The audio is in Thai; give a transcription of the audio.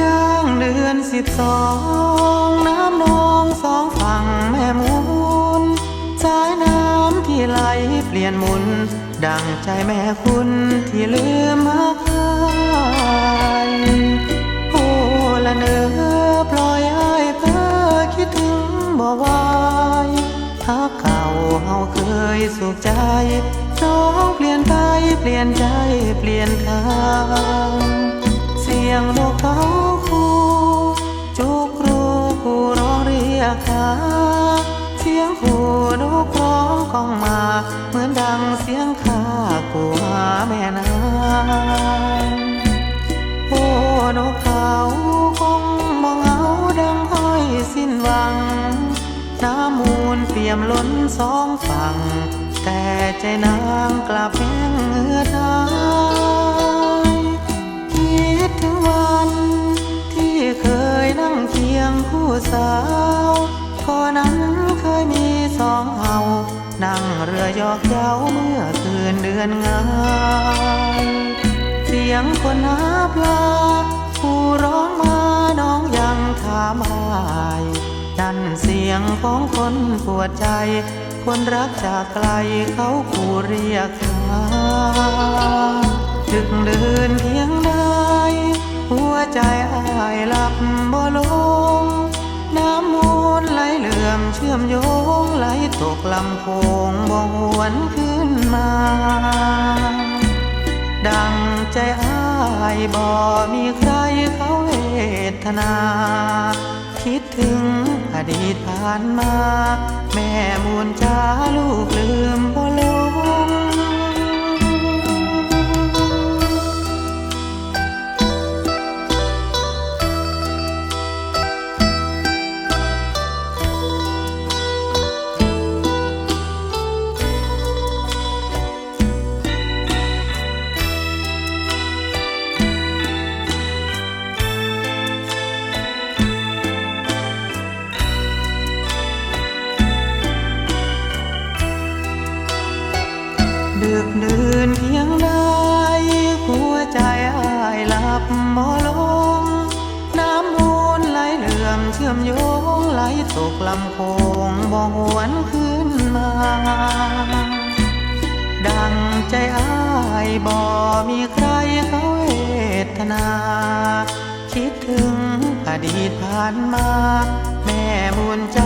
ย่างเดือนสิบสองน้ำนองสองฝั่งแม่มูลสายน้ำที่ไหลเปลี่ยนหมุน ดังใจแม่คุณที่ลืมหาใครโอ้ละเนอปล่อยอ้ายเพ้อคิดถึงบ่ไหวหากเก่าเฮาเคยสุขใจ น้องเปลี่ยนไป องเรียกหาเสียงคู่นกร้องกองมา เหมือนดังเสียงข้ากูหาแม่นางโอ้นกเขาคงมองเอาดังห้อยสิ้นหวัง น้ำมูลเปี่ยมล้นสองฝั่ง แต่ใจนางกลับแห้งเหือดา นั่งเรือยอกเย้าเมื่อคืนเดือนงายเสียงคนหาปลาผู้ร้องมาน้องยังถามหายนั่นเสียงของคนปวดใจ คนรักจากไกลเขาคู่เรียกหาดึกเดินเพียงใดหัวใจอายหลับบ่ลง อมเชื่อมโยงไหลตกลำโพงบ่หวนขึ้นมา ดังใจอ้ายบ่มีใครเขาเวทนา คิดถึงอดีตผ่านมา แม่มูลจ้าลูกลืมบ่ ดึกดื่นเพียงใดหัวใจอายหลับมอลง น้ำมูลไหลเหลื่อมเชื่อมโยงไหลตกลำโพงบ่หวนขึ้นมา ดังใจอายบ่มีใครเขาเวทนา คิดถึงอดีตผ่านมา แม่บุญจ้า